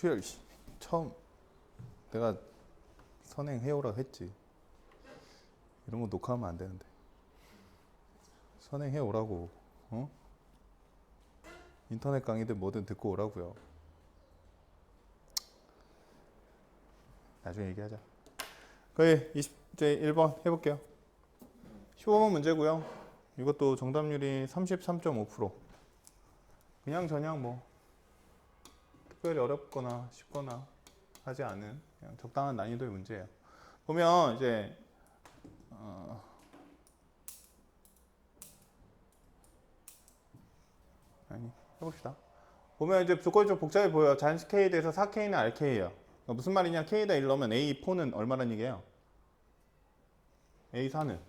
수열 씨, 처음 내가 선행해오라고 했지. 이런 거 녹화하면 안 되는데. 선행해오라고. 어? 인터넷 강의든 뭐든 듣고 오라고요. 나중에 얘기하자. 거의 20제 1번 해볼게요. 15번 문제고요. 이것도 정답률이 33.5%. 그냥 저냥 뭐 특별히 어렵거나 쉽거나 하지 않은 그냥 적당한 난이도의 문제예요. 보면 이제 어, 아니 해봅시다. 보면 이제 조건이 좀 복잡해 보여요. 잔식 K에 대해서 4K는 RK예요. 그러니까 무슨 말이냐? K에다 1 넣으면 A4는 얼마란 얘기예요? A4는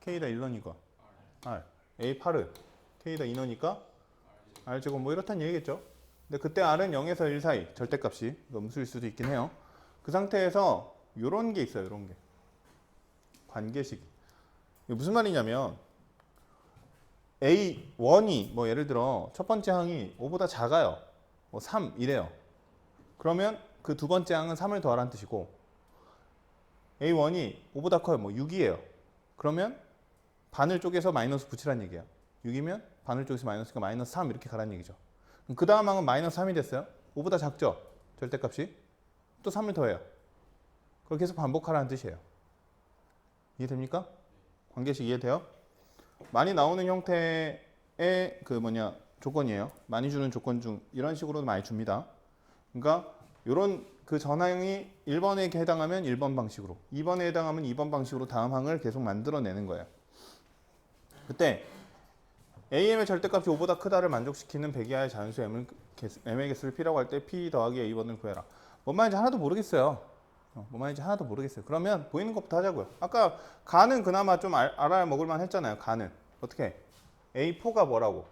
K에다 1 넣으니까 R. A8은 K에다 2 넣으니까 R제곱 뭐 이렇다는 얘기겠죠? 근데 그때 R은 0에서 1 사이 절대값이 음수일 수도 있긴 해요. 그 상태에서 요런 게 있어요. 요런 게. 관계식. 이게 무슨 말이냐면 A1이 뭐 예를 들어 첫 번째 항이 5보다 작아요. 뭐 3 이래요. 그러면 그 두 번째 항은 3을 더하라는 뜻이고 A1이 5보다 커요. 뭐 6이에요. 그러면 반을 쪼개서 마이너스 붙이라는 얘기야. 6이면 반을 쪼개서 마이너스니까 마이너스 3 이렇게 가라는 얘기죠. 그 다음 항은 마이너스 3이 됐어요. 5보다 작죠? 절대값이. 또 3을 더해요. 그걸 계속 반복하라는 뜻이에요. 이해됩니까? 관계식 이해돼요? 많이 나오는 형태의 그 뭐냐 조건이에요. 많이 주는 조건 중 이런 식으로 많이 줍니다. 그러니까 이런 그 전항이 1번에 해당하면 1번 방식으로, 2번에 해당하면 2번 방식으로 다음 항을 계속 만들어내는 거예요. 그때 AM의 절대값이 5보다 크다를 만족시키는 백이하의 자연수 M을, M의 개수를 P라고 할 때 P 더하기 A1을 구해라. 뭔 말인지 하나도 모르겠어요. 어, 뭔 말인지 하나도 모르겠어요. 그러면 보이는 것부터 하자고요. 아까 가는 그나마 좀 알, 알아야 먹을만 했잖아요. 가는. 어떻게? A4가 뭐라고?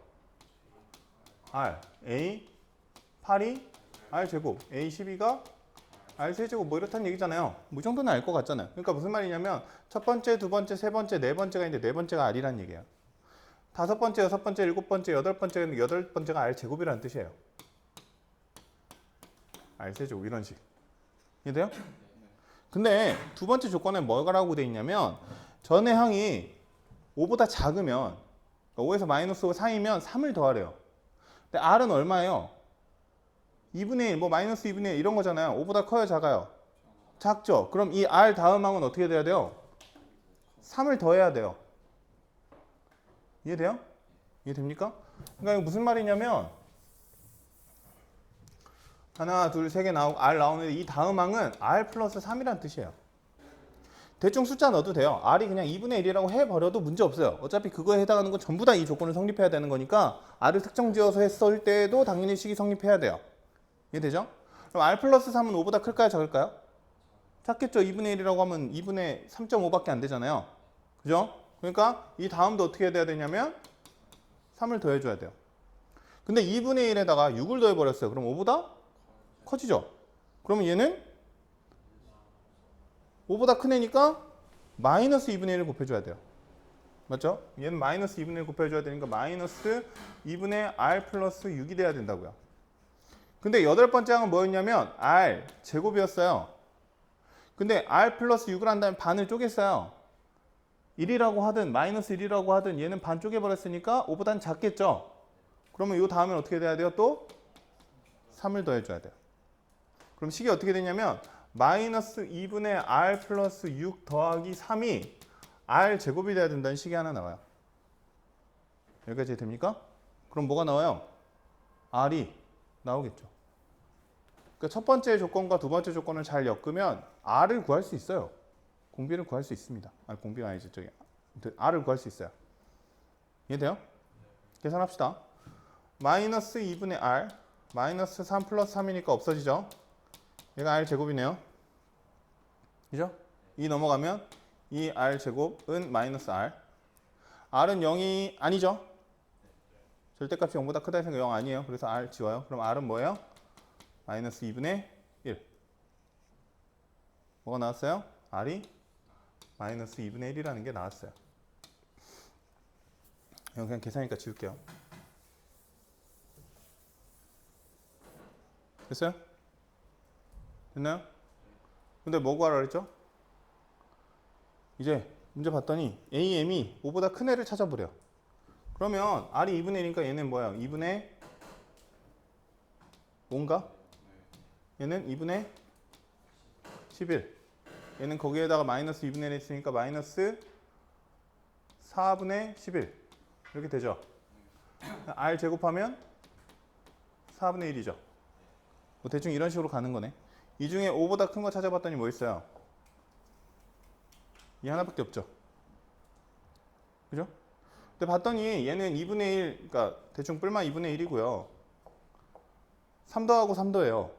R. A8이 R 제곱. A12가 R 세제곱 뭐 이렇다는 얘기잖아요. 뭐이 정도는 알 것 같잖아요. 그러니까 무슨 말이냐면 첫 번째, 두 번째, 세 번째, 네 번째가 있는데 네 번째가 R이라는 얘기예요. 다섯 번째, 여섯 번째, 일곱 번째, 여덟 번째는 여덟 번째가 R 제곱이라는 뜻이에요. R 세제곱 이런 식. 이해돼요? 근데 두 번째 조건에 뭐라고 돼 있냐면 전의 항이 5보다 작으면 그러니까 5에서 마이너스 5 사이면 3을 더하래요. 근데 R은 얼마예요? 2분의 1, 뭐 마이너스 2분의 1 이런 거잖아요. 5보다 커요, 작아요? 작죠? 그럼 이 R 다음 항은 어떻게 돼야 돼요? 3을 더해야 돼요. 이해돼요? 이해됩니까? 그러니까 무슨 말이냐면 하나, 둘, 세 개 나오고 R 나오는데 이 다음 항은 R 플러스 3이라는 뜻이에요. 대충 숫자 넣어도 돼요. R이 그냥 2분의 1이라고 해버려도 문제 없어요. 어차피 그거에 해당하는 건 전부 다 이 조건을 성립해야 되는 거니까 R을 특정 지어서 했을 때도 당연히 식이 성립해야 돼요. 이해되죠? 그럼 R 플러스 3은 5보다 클까요? 작을까요? 작겠죠. 2분의 1이라고 하면 2분의 3.5밖에 안 되잖아요. 그죠? 그러니까 이 다음도 어떻게 해야 되냐면 3을 더해줘야 돼요. 근데 2분의 1에다가 6을 더해버렸어요. 그럼 5보다 커지죠? 그러면 얘는 5보다 큰 애니까 마이너스 2분의 1을 곱해줘야 돼요. 맞죠? 얘는 마이너스 2분의 1 곱해줘야 되니까 마이너스 2분의 r 플러스 6이 돼야 된다고요. 근데 여덟 번째 항은 뭐였냐면 r 제곱이었어요. 근데 r 플러스 6을 한 다음에 반을 쪼갰어요. 1이라고 하든 마이너스 1이라고 하든 얘는 반 쪼개버렸으니까 5보다는 작겠죠? 그러면 이 다음엔 어떻게 돼야 돼요? 또 3을 더해줘야 돼요. 그럼 식이 어떻게 되냐면 마이너스 2분의 r 플러스 6 더하기 3이 r 제곱이 돼야 된다는 식이 하나 나와요. 여기까지 됩니까? 그럼 뭐가 나와요? r이 나오겠죠. 그러니까 첫 번째 조건과 두 번째 조건을 잘 엮으면 r을 구할 수 있어요. 공비를 구할 수 있습니다. 아, 공비가 아니죠. 저기 r을 구할 수 있어요. 이해돼요? 계산합시다. 마이너스 2분의 r 마이너스 3 플러스 3이니까 없어지죠? 얘가 r 제곱이네요. 그죠? 2 넘어가면 이 r 제곱은 마이너스 r. r은 0이 아니죠? 절대값이 0보다 크다 해서 0 아니에요. 그래서 r 지워요. 그럼 r은 뭐예요? 마이너스 2분의 1. 뭐가 나왔어요? r이 마이너스 2분의 1이라는 게 나왔어요. 이건 그냥 계산이니까 지울게요. 됐어요? 됐나요? 근데 뭐 구하라 그랬죠? 이제 문제 봤더니 AM이 5보다 큰 애를 찾아보려. 그러면 R이 2분의 1이니까 얘는 뭐야? 2분의 뭔가? 얘는 2분의 11. 얘는 거기에다가 마이너스 2분의 1 있으니까 마이너스 4분의 11. 이렇게 되죠. R 제곱하면 4분의 1이죠. 뭐 대충 이런 식으로 가는 거네. 이 중에 5보다 큰 거 찾아봤더니 뭐 있어요? 이 하나밖에 없죠. 그죠? 근데 봤더니 얘는 2분의 1, 그러니까 대충 뿔마 2분의 1이고요. 3 더하고 3 더해요.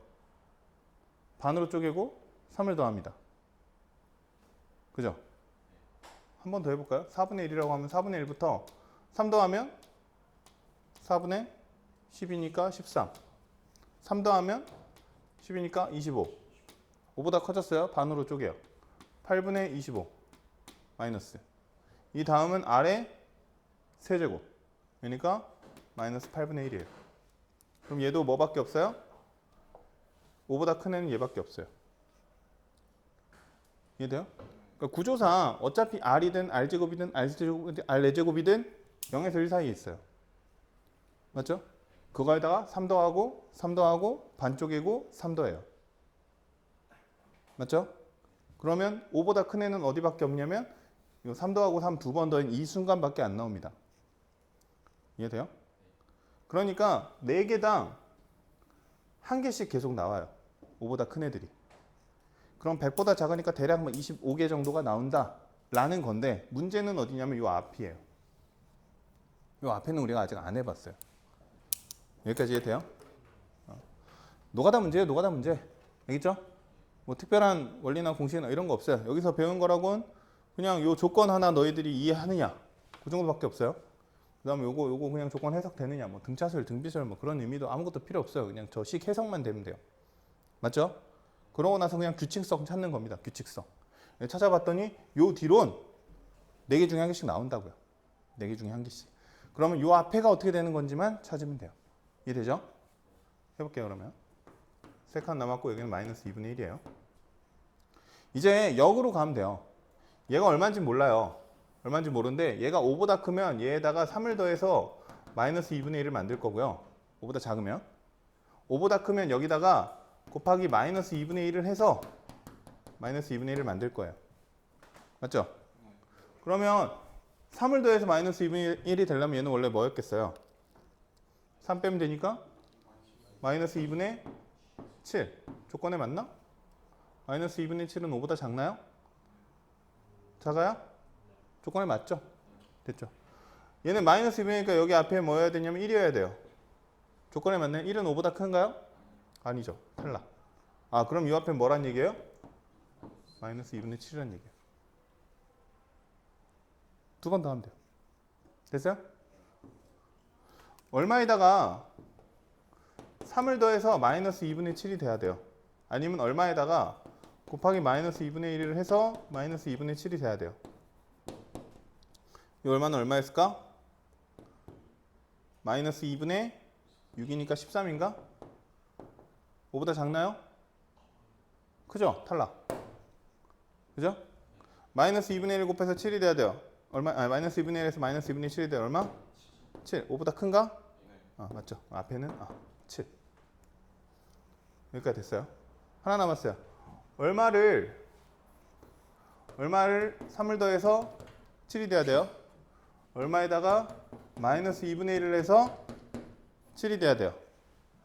반으로 쪼개고 3을 더합니다. 그죠? 한 번 더 해볼까요? 4분의 1이라고 하면 4분의 1부터 3 더하면 4분의 10이니까 13. 3 더하면 10이니까 25. 5보다 커졌어요. 반으로 쪼개요. 8분의 25 마이너스. 이 다음은 아래 세제곱. 그러니까 마이너스 8분의 1이에요. 그럼 얘도 뭐밖에 없어요? 5보다 큰 애는 얘밖에 없어요. 이해돼요? 그러니까 구조상 어차피 r이든 r제곱이든 r제곱이든 r제곱이든 0에서 1 사이에 있어요. 맞죠? 그거에다가 3 더하고 3 더하고 반 쪼개고 3 더해요. 맞죠? 그러면 5보다 큰 애는 어디밖에 없냐면 이거 3 더하고 3 두 번 더인 이 순간밖에 안 나옵니다. 이해돼요? 그러니까 4개당 한 개씩 계속 나와요. 5보다 큰 애들이. 그럼 100보다 작으니까 대략 뭐 25개 정도가 나온다. 라는 건데 문제는 어디냐면 이 앞이에요. 이 앞에는 우리가 아직 안 해봤어요. 여기까지 이해돼요? 어. 노가다 문제예요, 노가다 문제. 알겠죠? 뭐 특별한 원리나 공식이나 이런 거 없어요. 여기서 배운 거라고는 그냥 요 조건 하나 너희들이 이해하느냐 그 정도밖에 없어요. 그다음에 요거 요거 그냥 조건 해석되느냐 뭐 등차수열 등비수열 뭐 그런 의미도 아무것도 필요 없어요. 그냥 저 식 해석만 되면 돼요. 맞죠? 그러고 나서 그냥 규칙성 찾는 겁니다. 규칙성. 네, 찾아봤더니 요 뒤론 네개 중에 한 개씩 나온다고요. 네개 중에 한 개씩. 그러면 요 앞에가 어떻게 되는 건지만 찾으면 돼요. 이해되죠? 해볼게요 그러면. 세 칸 남았고 여기는 마이너스 2분의 1이에요. 이제 역으로 가면 돼요. 얘가 얼마인지 몰라요. 얼마인지 모르는데 얘가 5보다 크면 얘에다가 3을 더해서 마이너스 2분의 1을 만들 거고요. 5보다 작으면. 5보다 크면 여기다가 곱하기 마이너스 2분의 1을 해서 마이너스 2분의 1을 만들 거예요. 맞죠? 그러면 3을 더해서 마이너스 2분의 1이 되려면 얘는 원래 뭐였겠어요? 3 빼면 되니까 마이너스 2분의 7 조건에 맞나? 마이너스 2분의 7은 5보다 작나요? 작아요? 조건에 맞죠? 됐죠? 얘는 마이너스 2분이니까 여기 앞에 뭐여야 되냐면 1이어야 돼요. 조건에 맞나요? 1은 5보다 큰가요? 아니죠. 탈락. 아 그럼 이 앞에 뭐란 얘기예요? 마이너스 2분의 7이란 얘기예요. 두 번 더 하면 돼요. 됐어요? 얼마에다가 3을 더해서 마이너스 2분의 7이 돼야 돼요. 아니면 얼마에다가 곱하기 마이너스 2분의 1을 해서 마이너스 2분의 7이 돼야 돼요. 이 얼마는 얼마였을까? 마이너스 2분의 6이니까 13인가? 5보다 작나요? 크죠? 탈락. 그죠? 마이너스 2분의 1 곱해서 7이 돼야 돼요. 얼마? 아, 마이너스 2분의 1에서 마이너스 2분의 7이 돼요. 얼마? 7. 5보다 큰가? 아, 맞죠. 앞에는 아, 7. 여기까지 됐어요. 하나 남았어요. 얼마를 얼마를 3을 더해서 7이 돼야 돼요. 얼마에다가 마이너스 2분의 1을 해서 7이 돼야 돼요.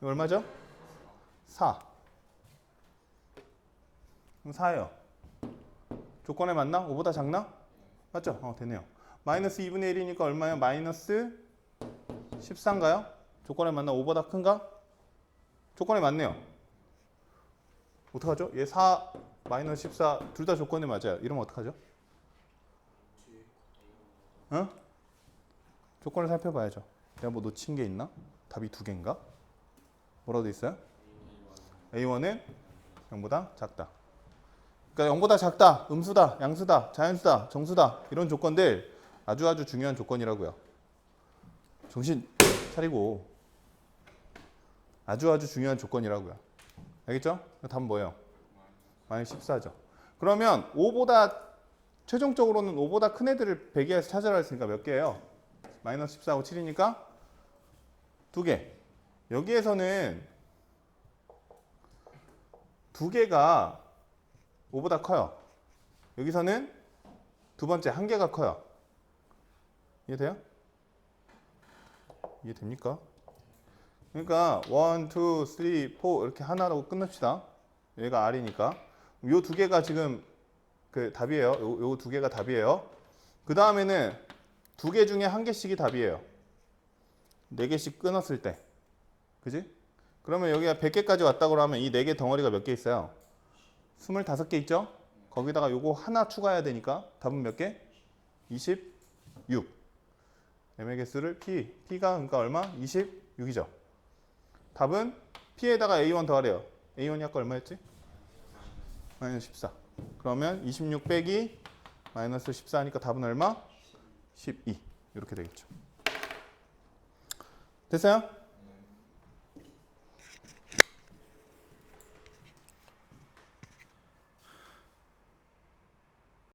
얼마죠? 4. 그럼 4예요. 조건에 맞나? 5보다 작나? 맞죠? 어, 되네요. 마이너스 2분의 1이니까 얼마예요? 마이너스 14인가요? 조건에 맞나? 5보다 큰가? 조건에 맞네요. 어떡하죠? 얘 4, 마이너스 14, 둘 다 조건에 맞아요. 이러면 어떡하죠? 어? 조건을 살펴봐야죠. 내가 뭐 놓친 게 있나? 답이 두 개인가? 뭐라고 돼 있어요? A1은 0보다 작다. 그러니까 0보다 작다, 음수다, 양수다, 자연수다, 정수다 이런 조건들 아주 아주 중요한 조건이라고요. 정신 차리고 아주 아주 중요한 조건이라고요. 알겠죠? 답은 뭐예요? 마이너스 14죠. 그러면 5보다 최종적으로는 5보다 큰 애들을 배기해서 찾으라 했으니까 몇 개예요? 마이너스 14하고 7이니까 두 개. 여기에서는 두 개가 5보다 커요. 여기서는 두 번째 한 개가 커요. 이해돼요? 이해됩니까? 그러니까 1, 2, 3, 4 이렇게 하나로 끝냅시다. 얘가 R이니까. 요 두 개가 지금 그 답이에요. 요두 개가 답이에요. 그 다음에는 두 개 중에 한 개씩이 답이에요. 네 개씩 끊었을 때. 그지? 그러면 여기가 100개까지 왔다고 그러면 이네개 덩어리가 몇 개 있어요? 25개 있죠? 거기다가 요거 하나 추가해야 되니까 답은 몇 개? 26. m의 개수를 p. p가 그러니까 얼마? 26이죠. 답은 p에다가 a1 더하래요. a1이 아까 얼마였지? 마이너스 14. 그러면 26 빼기 마이너스 14니까 답은 얼마? 12. 이렇게 되겠죠. 됐어요?